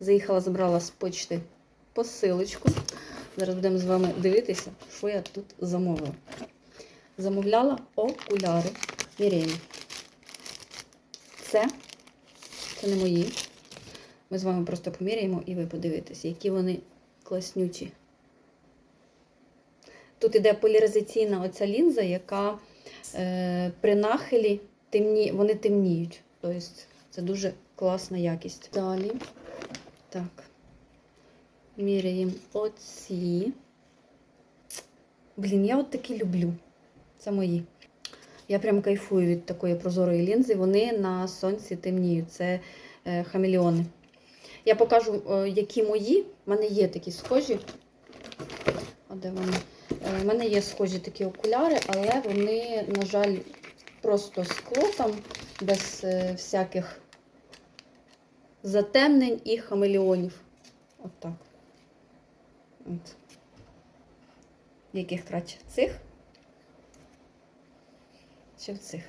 Заїхала, забрала з почти посилочку. Зараз будемо з вами дивитися, що я тут замовила. Замовляла окуляри Мірені. Це, це не мої. Ми з вами просто поміряємо і ви подивитесь, які вони класнючі. Тут іде поляризаційна оця лінза, яка е, при нахилі темні, вони темніють. Тобто це дуже класна якість. Далі. Так. Міряємо оці. Блін, я от такі люблю. Це мої. Я прям кайфую від такої прозорої лінзи. Вони на сонці темніють. Це е, хамелеони. Я покажу, е, які мої. У мене є такі схожі. А де вони? Е, У мене є схожі такі окуляри, але вони, на жаль, просто скло там, без е, всяких затемнень і хамелеонів. От так. От. Яких краще? Цих? Чи в цих?